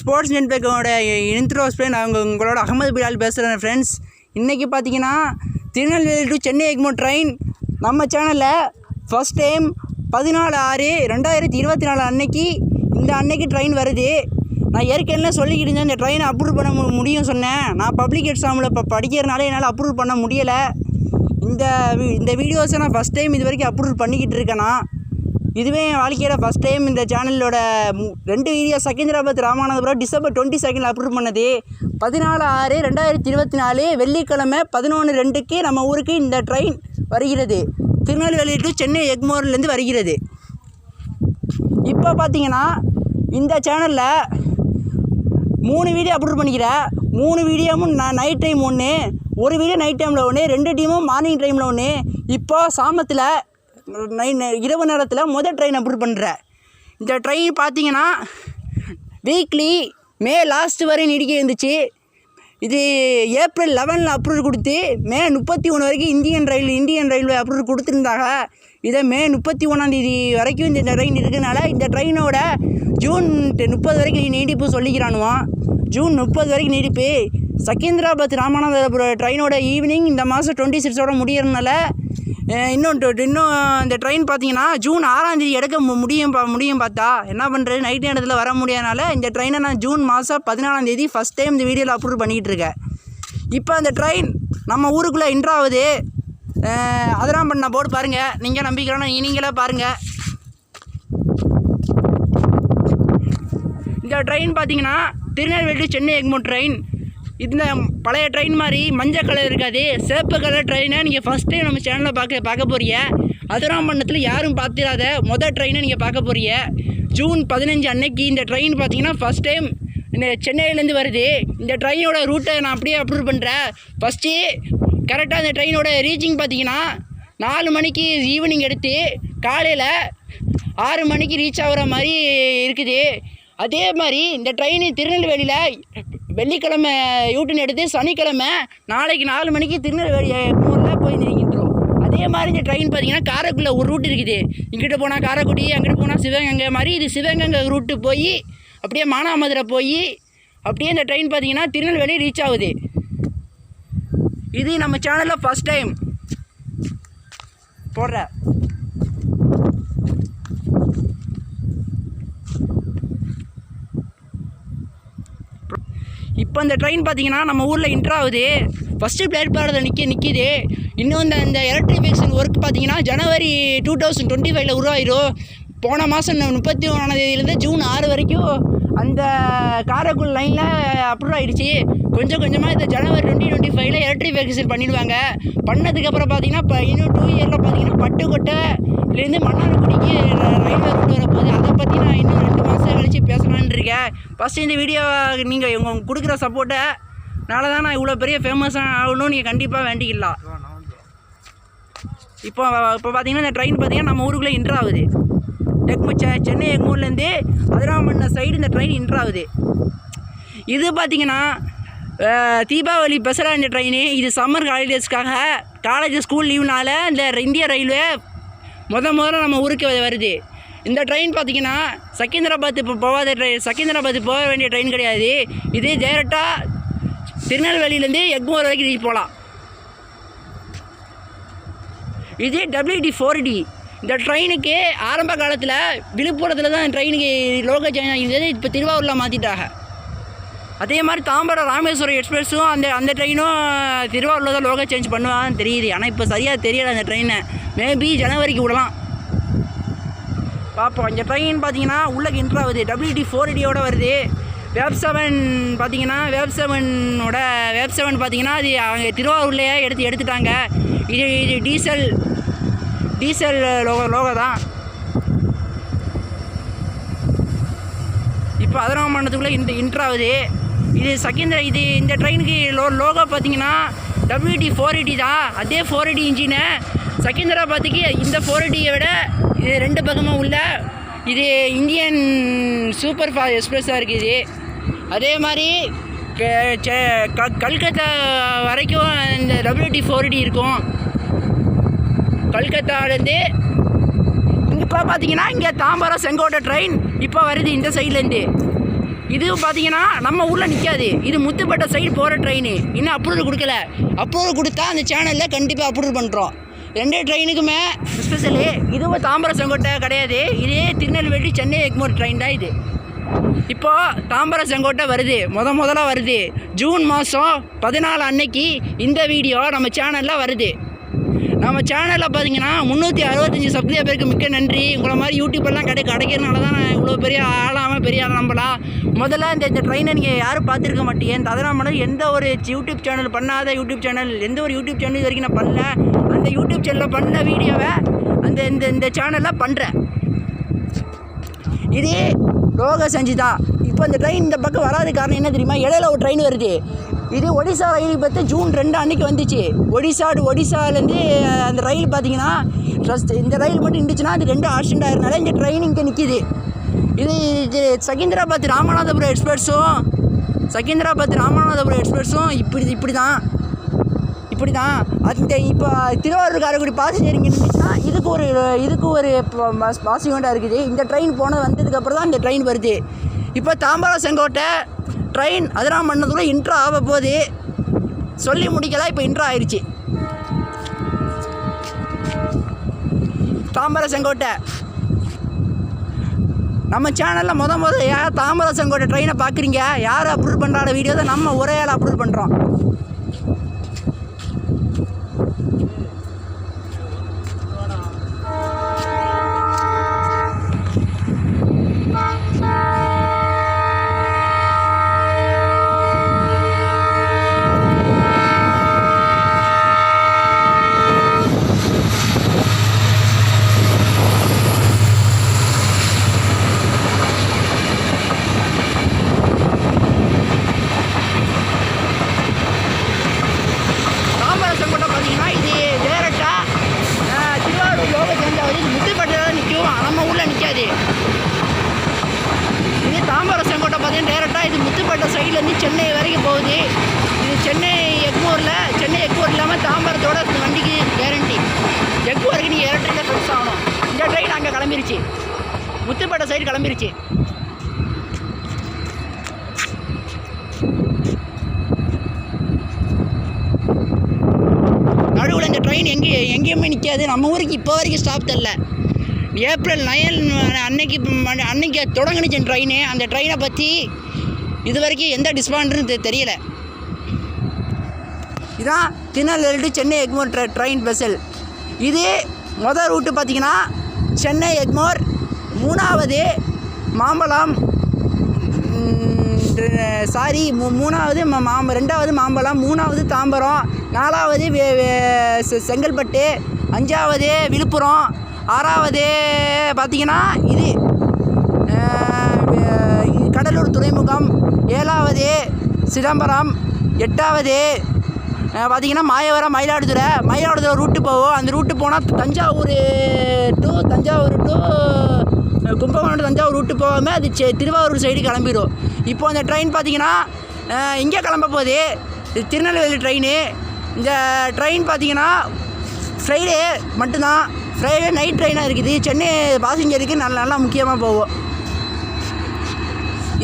Sports நெட்ஒர்க்கோட intro நான் அவங்க உங்களோட அகமது பிலால் பேசுகிறேன் ஃப்ரெண்ட்ஸ் இன்றைக்கி பார்த்தீங்கன்னா திருநெல்வேலி டு சென்னை எக்மோ ட்ரெயின் நம்ம சேனலில் ஃபஸ்ட் டைம் பதினாலு ஆறு ரெண்டாயிரத்தி இருபத்தி நாலு அன்னைக்கு இந்த அன்னைக்கு ட்ரெயின் வருது. நான் ஏற்கனவே சொல்லிக்கிட்டு இருந்தேன் இந்த ட்ரெயினை அப்ரூவ் பண்ண முடியும் சொன்னேன். நான் பப்ளிக் எக்ஸாமில் இப்போ படிக்கிறனால என்னால் அப்ரூவ் பண்ண முடியலை. இந்த இந்த வீடியோஸை நான் ஃபஸ்ட் டைம் இது வரைக்கும் அப்ரூவ் பண்ணிக்கிட்டு இருக்கேனா? இதுவே என் வாழ்க்கையில் ஃபஸ்ட் டைம் இந்த சேனலோட மு- ரெண்டு video Secunderabad Ramanathapuram December twenty செகண்டில் அப்ரூவ் பண்ணது. பதினாலு ஆறு ரெண்டாயிரத்தி இருபத்தி நாலு வெள்ளிக்கிழமை பதினொன்று ரெண்டுக்கு நம்ம ஊருக்கு இந்த ட்ரெயின் வருகிறது. திருநெல்வேலி டு சென்னை எக்மோர்லேருந்து வருகிறது. இப்போ பார்த்தீங்கன்னா இந்த சேனலில் மூணு வீடியோ அப்லோட் பண்ணிக்கிறேன் மூணு வீடியோவும் நான் நைட் டைம் ஒன்று ஒரு வீடியோ நைட் டைமில் ஒன்று ரெண்டு டீமும் மார்னிங் டைமில் ஒன்று இப்போ சாமத்தில் இரவு நேரத்தில் முதல் ட்ரெயின் அப்ரூவ் பண்ணுற இந்த ட்ரெயின் பார்த்தீங்கன்னா வீக்லி மே லாஸ்ட் வரை நீடிக்க இருந்துச்சு. இது ஏப்ரல் லெவனில் அப்ரூவல் கொடுத்து மே முப்பத்தி ஒன்று வரைக்கும் இந்தியன் ரயில் இந்தியன் ரயில்வே அப்ரூவல் கொடுத்துருந்தாங்க. இதை மே முப்பத்தி ஒன்றாந்தேதி வரைக்கும் இந்த ட்ரெயின் இருக்கிறதுனால இந்த ட்ரெயினோட ஜூன் முப்பது வரைக்கும் நீடிப்பு சொல்லிக்கிறானுவான் ஜூன் முப்பது வரைக்கும் நீடிப்பு. செகந்திராபாத் ராமநாதபுரம் ட்ரெயினோட ஈவினிங் இந்த மாதம் டுவெண்ட்டி சிக்ஸோட முடியறதுனால இன்னும் இன்னும் இந்த ட்ரெயின் பார்த்தீங்கன்னா ஜூன் ஆறாம் தேதி எடுக்க மு- முடியும் பா முடியும் பார்த்தா என்ன பண்ணுறது நைட் நேரத்தில் வர முடியாதனால இந்த ட்ரெயினை நான் ஜூன் மாதம் பதினாலாம் தேதி ஃபஸ்ட் டைம் இந்த வீடியோவில் அப்ரூவ் பண்ணிக்கிட்டு இருக்கேன் இப்போ அந்த ட்ரெயின் நம்ம ஊருக்குள்ளே என்ட்ரு அதெல்லாம் பண்ண போர்டு பாருங்கள் நீங்கள் நம்பிக்கிறோன்னா நீங்களே பாருங்கள் இந்த ட்ரெயின் பார்த்தீங்கன்னா திருநெல்வேலி சென்னை எக்மோ ட்ரெயின் இந்த பழைய ட்ரெயின் மாதிரி மஞ்சள் கலர் இருக்காது. சிவப்பு கலர் ட்ரெயினை நீங்கள் ஃபஸ்ட் டைம் நம்ம சேனலில் பார்க்க பார்க்க போகிறீங்க அதிராம்பண்ணத்தில் யாரும் பார்த்துடாத மொதல் ட்ரெயினை நீங்கள் பார்க்க போகிறீங்க ஜூன் பதினஞ்சு அன்னைக்கு இந்த ட்ரெயின் பார்த்தீங்கன்னா ஃபஸ்ட் டைம் இந்த சென்னையிலேருந்து வருது. இந்த ட்ரெயினோட ரூட்டை நான் அப்படியே அப்ரூவ் பண்ணுறேன் ஃபஸ்ட்டு கரெக்டாக இந்த ட்ரெயினோட ரீச்சிங் பார்த்தீங்கன்னா நாலு மணிக்கு ஈவினிங் எடுத்து காலையில் ஆறு மணிக்கு ரீச் ஆகிற மாதிரி இருக்குது. அதே மாதிரி இந்த ட்ரெயின் திருநெல்வேலியில் வெள்ளிக்கிழமை யூட்டன் எடுத்து சனிக்கிழமை நாளைக்கு நாலு மணிக்கு திருநெல்வேலி ஊரில் போய் நிற்கின்றோம் அதே மாதிரி இந்த ட்ரெயின் பார்த்தீங்கன்னா காரைக்குடியில் ஒரு ரூட் இருக்குது. இங்கிட்ட போனால் காரைக்குடி அங்கிட்டு போனால் சிவகங்கை மாதிரி இது சிவகங்கை ரூட்டு போய் அப்படியே மானாமதுரை போய் அப்படியே இந்த ட்ரெயின் பார்த்தீங்கன்னா திருநெல்வேலி ரீச் ஆகுது. இது நம்ம சேனலில் ஃபஸ்ட் டைம் போடுற இப்போ இந்த ட்ரெயின் பார்த்தீங்கன்னா நம்ம ஊரில் இன்ட்ரு ஆகுது. ஃபஸ்ட்டு பிளேட்பாரத்தில் நிற்க நிற்கிது இன்னும் இந்த இந்த எலக்ட்ரிஃபிகேஷன் ஒர்க் பார்த்தீங்கன்னா ஜனவரி டூ தௌசண்ட் டுவெண்ட்டி ஃபைவ்ல உருவாயிரும். போன மாதம் முப்பத்தி ஒன்றாம் தேதியிலேருந்து ஜூன் ஆறு வரைக்கும் அந்த காரைக்குள் லைனில் அப்ரூவ் ஆகிடுச்சி கொஞ்சம் கொஞ்சமாக இந்த ஜனவரி டுவெண்ட்டி டுவெண்ட்டி ஃபைவ்ல எலக்ட்ரிஃபிகேஷன் பண்ணிடுவாங்க. பண்ணதுக்கப்புறம் பார்த்தீங்கன்னா இப்போ இன்னும் டூ இயரில் பார்த்தீங்கன்னா பட்டுக்கொட்டை இதுலேருந்து மன்னார்குடிக்கு ரயில்வே ரூட் வரப்போகுது. அதை பற்றி நான் இன்னும் ரெண்டு மாதம் கழித்து பேசலான் இருக்கேன். ஃபஸ்ட்டு இந்த வீடியோ நீங்கள் உங்கள் கொடுக்குற சப்போர்ட்டை நாளை தான் நான் இவ்வளோ பெரிய ஃபேமஸாக ஆகணும் நீங்கள் கண்டிப்பாக வேண்டிக்கலாம் இப்போ இப்போ பார்த்தீங்கன்னா இந்த ட்ரெயின் பார்த்தீங்கன்னா நம்ம ஊருக்குள்ளே இன்ட்ரு ஆகுது. செ சென்னை எக்மூர்லேருந்து அதிராமண்ண சைடு இந்த ட்ரெயின் இன்ட்ரு ஆகுது. இது பார்த்தீங்கன்னா தீபாவளி பெசரா இந்த ட்ரெயின் இது சம்மர் ஹாலிடேஸ்க்காக காலேஜ் ஸ்கூல் லீவ்னால இந்த இந்திய ரயில்வே முத முதல்ல நம்ம ஊருக்கு வருது. இந்த ட்ரெயின் பார்த்திங்கன்னா செகந்திராபாத் இப்போ போகாத ட்ரெயின் செகந்திராபாத் போக வேண்டிய ட்ரெயின் கிடையாது. இது டேரெக்டாக திருநெல்வேலியிலேருந்து எக்மோர் வரைக்கும் நீ போகலாம் இது டபிள்யூடி ஃபோர் டி இந்த ட்ரெயினுக்கு ஆரம்ப காலத்தில் விழுப்புரத்தில் தான் ட்ரெயினுக்கு லோக சேஞ்ச் ஆகிருந்தது இப்போ திருவாரூரில் மாற்றிட்டாங்க அதே மாதிரி தாம்பரம் ராமேஸ்வரம் எக்ஸ்பிரஸும் அந்த அந்த ட்ரெயினும் திருவாரூரில் தான் லோகோ சேஞ்ச் பண்ணுவான்னு தெரியுது. ஆனால் இப்போ சரியாக தெரியலை அந்த ட்ரெயினை மேபி ஜனவரிக்கு விடலாம். பார்ப்போம் இந்த ட்ரெயின் பார்த்தீங்கன்னா உள்ளே இன்ட்ரு ஆகுது டபிள்யூடி ஃபோர் இடியோட வருது. வேப் செவன் பார்த்தீங்கன்னா வேப் செவனோட வேப் செவன் பார்த்தீங்கன்னா அது அவங்க திருவாரூர்லேயே எடுத்து எடுத்துட்டாங்க. இது இது டீசல் டீசல் லோகோ லோகோ தான். இப்போ அதிராமண்டத்துக்குள்ளே இந்த இன்ட்ரு இன்ட்ராகுது இது செகண்ட் இது இந்த ட்ரெயினுக்கு லோ லோகோ பார்த்தீங்கன்னா டபிள்யூடி ஃபோர் எயிட்டி தான். அதே ஃபோர் எயிட்டி இன்ஜினு செகந்திராபாத்துக்கு இந்த ஃபோர் எயிட்டியை விட இது ரெண்டு பக்கமும் உள்ள இது இந்தியன் சூப்பர் ஃபாஸ்ட் எக்ஸ்பிரஸாக இருக்குது இது. அதே மாதிரி க- செ- க- கல்கத்தா வரைக்கும் இந்த டபிள்யூடி ஃபோர் எயிட்டி இருக்கும். கல்கத்தாலேருந்து இப்போ பார்த்தீங்கன்னா இங்கே தாம்பரம் செங்கோட்டை ட்ரெயின் இப்போ வருது இந்த சைட்லேருந்து இது பார்த்தீங்கன்னா நம்ம ஊரில் நிற்காது இது முத்துப்பேட்டை சைடு போகிற ட்ரெயின் இன்னும் அப்ரூவல் கொடுக்கல? அப்ரூவல் கொடுத்தா அந்த சேனலில் கண்டிப்பாக அப்ரூவல் பண்ணுறோம் ரெண்டு ட்ரெயினுக்குமே ஸ்பெஷலு இதுவும் தாம்பரம் செங்கோட்டை கிடையாது. இதே திருநெல்வேலி சென்னை எக்மோர் ட்ரெயின் தான் இது. இப்போ தாம்பரம் செங்கோட்டை வருது. முத முதல்ல வருது. ஜூன் மாதம் பதினாலு அன்னைக்கு இந்த வீடியோ நம்ம சேனலில் வருது. நம்ம சேனலில் பார்த்தீங்கன்னா முந்நூற்றி அறுபத்தஞ்சி சப்ஸ்கிரைபருக்கு மிக்க நன்றி. உங்களை மாதிரி யூடியூப்பெல்லாம் கிடை கிடைக்கிறதுனால தான் நான் இவ்வளோ பெரிய ஆளாமல் பெரிய ஆள் நம்பலாம் முதல்ல இந்த இந்த ட்ரெயினை நீங்கள் யாரும் பார்த்துருக்க மாட்டீங்க. இந்த அதனால் எந்த ஒரு யூடியூப் சேனல் பண்ணாத யூடியூப் சேனல் எந்த ஒரு யூடியூப் சேனல் இது வரைக்கும் நான் பண்ணல. அந்த யூடியூப் சேனலில் பண்ண வீடியோவை அந்த இந்த இந்த சேனலில் பண்ணுறேன் இது லோக சஞ்சிதா. இப்போ இந்த ட்ரெயின் இந்த பக்கம் வராத காரணம் என்ன தெரியுமா? இடையில ஒரு ட்ரெயின் வருது. இது ஒடிசா ரயில் பார்த்து ஜூன் ரெண்டு அன்றைக்கி வந்துச்சு. ஒடிசா ஒடிசாலேருந்து அந்த ரயில் பார்த்தீங்கன்னா ஃபஸ்ட் இந்த ரயில் மட்டும் இருந்துச்சுன்னா அது ரெண்டு ஆக்சிடென்ட் ஆயிருந்தால இந்த ட்ரெயின் இங்கே நிற்கிது இது இது செகந்திராபாத் ராமநாதபுரம் எக்ஸ்பிரஸும் செகந்திராபாத் ராமநாதபுரம் எக்ஸ்பிரஸும் இப்படி இப்படி தான் இப்படி தான் அந்த இப்போ திருவாரூர் காரைக்குடி பாசஞ்சர் இங்கே நின்றுச்சுன்னா இதுக்கு ஒரு இதுக்கு ஒரு பாசிமெண்ட்டாக இருக்குது. இந்த ட்ரெயின் போனது வந்ததுக்கப்புறம் தான் இந்த ட்ரெயின் வருது. இப்போ தாம்பரம் செங்கோட்டை ட்ரெயின் அதெல்லாம் பண்ணதுக்குள்ள இன்ட்ரோ ஆக போகுது. சொல்லி முடிக்கலாம் இப்போ இன்ட்ரோ ஆயிடுச்சு தாம்பரம் செங்கோட்டை நம்ம சேனலில் முத முத யார் தாம்பரம் ட்ரெயினை பார்க்குறீங்க? யார் அப்ரூவ் பண்ணுறாட வீடியோ தான் நம்ம ஒரே ஆள் அப்ரூவ் பண்ணுறோம் தாம்பரம் செங்கோட்டை பார்த்தீங்கன்னா இது டேரெக்டாக திருவாரூர் லோக சேர்ந்தாவது இது முத்துப்பட்டில் தான் நிற்கும் நம்ம போகுது இது தாம்பரம் செங்கோட்டை பார்த்தீங்கன்னா டேரெக்டாக இது முத்துப்பேட்டை சைட்லேருந்து சென்னை வரைக்கும் போகுது. இது சென்னை எக்மூரில் சென்னை எக்மூர் இல்லாமல் தாம்பரத்தோட இந்த வண்டிக்கு கேரண்டி எக்மூருக்கு நீங்கள் எலக்ட்ரிக்கில் ஃபிக்ஸ் ஆகணும். இந்த ட்ரெயின் அங்கே கிளம்பிருச்சு. முத்துப்பேட்டை சைடு கிளம்பிருச்சு. நடுவில் இந்த ட்ரெயின் எங்கே எங்கேயுமே நிற்காது நம்ம ஊருக்கு இப்போ வரைக்கும் ஸ்டாப் தெரில ஏப்ரல் நயன் அன்னைக்கு அன்னைக்கு தொடங்கினுச்சு ட்ரெயின். அந்த ட்ரெயினை பற்றி இது வரைக்கும் எந்த டிஸ்பாண்ட்னு தெரியல. இதான் திருநெல்வேலி சென்னை எக்மோர் ட்ரெ ட்ரெயின் ஸ்பெஷல் இது மொதல் ரூட்டு பார்த்தீங்கன்னா சென்னை எக்மோர் மூணாவது மாம்பழம் சாரி மூ மூணாவது ம- மாம்ப ரெண்டாவது மாம்பழம் மூணாவது தாம்பரம் நாலாவது வே- செ- செங்கல்பட்டு அஞ்சாவது விழுப்புரம் ஆறாவது பார்த்தீங்கன்னா இது இது கடலூர் துறைமுகம் ஏழாவது சிதம்பரம் எட்டாவது பார்த்திங்கன்னா பார்த்தீங்கன்னா மாயவரம் மயிலாடுதுறை மயிலாடுதுறை ரூட்டு போவோம். அந்த ரூட்டு போனால் Thanjavur to Thanjavur to Kumbakonam Thanjavur route போகாமல் அது திருவாரூர் சைடு கிளம்பிடும் இப்போ அந்த ட்ரெயின் பார்த்தீங்கன்னா இங்கே கிளம்ப போகுது. திருநெல்வேலி ட்ரெயின் இந்த ட்ரெயின் பார்த்தீங்கன்னா ஃப்ரைடே மட்டும்தான். ஃப்ரைடே நைட் ட்ரெயினாக இருக்குது. சென்னை பாசஞ்சருக்கு நல்ல நல்லா முக்கியமாக போகும்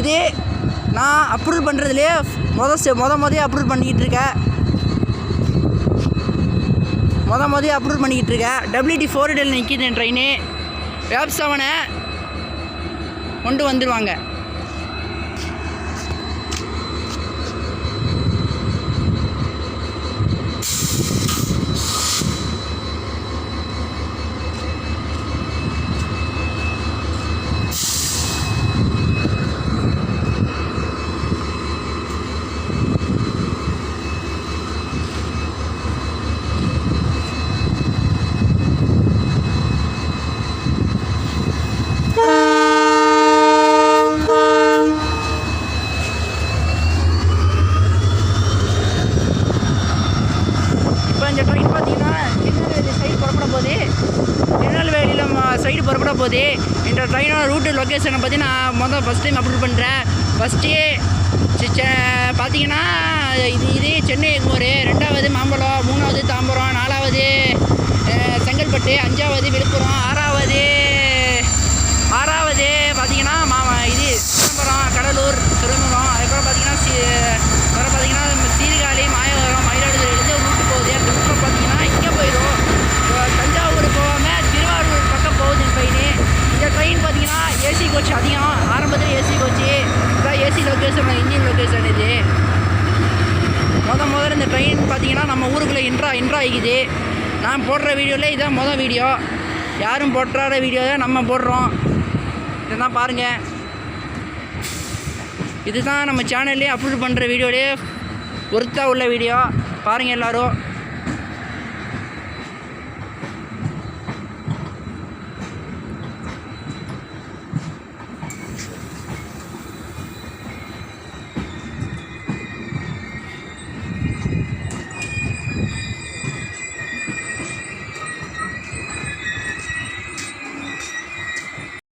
இது நான் அப்ரூவ் பண்ணுறதுலே மொத மொத மொதல் அப்ரூவ் பண்ணிக்கிட்டு இருக்கேன். மொத மொதல் அப்ரூவ் பண்ணிக்கிட்டு இருக்கேன். டபிள்யூடி ஃபோர் டெல் நிற்கிது ட்ரெயினு வேப் செவனை கொண்டு வந்துடுவாங்க இந்த ட்ரெயின் பார்த்தீங்கன்னா திருநெல்வேலி சைடு புறப்பட போகுது. திருநெல்வேலியில் சைடு புறப்பட போகுது. இந்த ட்ரெயினோட ரூட்டு லொக்கேஷனை பற்றி நான் மொதல் ஃபஸ்ட் டைம் அப்லோட் பண்ணுறேன் ஃபஸ்ட்டு பார்த்தீங்கன்னா இது இது சென்னை எக்மோர் ரெண்டாவது மாம்பழம் மூணாவது தாம்பரம் நாலாவது செங்கல்பட்டு அஞ்சாவது விழுப்புரம் ஆறாவது பாருங்கள் இன்ஜின் லொக்கேஷன் இது. மொதல் முதல்ல இந்த ட்ரெயின் பார்த்தீங்கன்னா நம்ம ஊருக்குள்ளே இன்ட்ரா இன்ட்ரா ஆகிக்குது நான் போடுற வீடியோவில் இதுதான் மொதல் வீடியோ. யாரும் போட்டுறாத வீடியோ தான் நம்ம போடுறோம். இதுதான் பாருங்கள் இதுதான் நம்ம சேனல்லே அப்லோட் பண்ணுற வீடியோலே ஒருத்தா உள்ள வீடியோ. பாருங்கள் எல்லோரும்.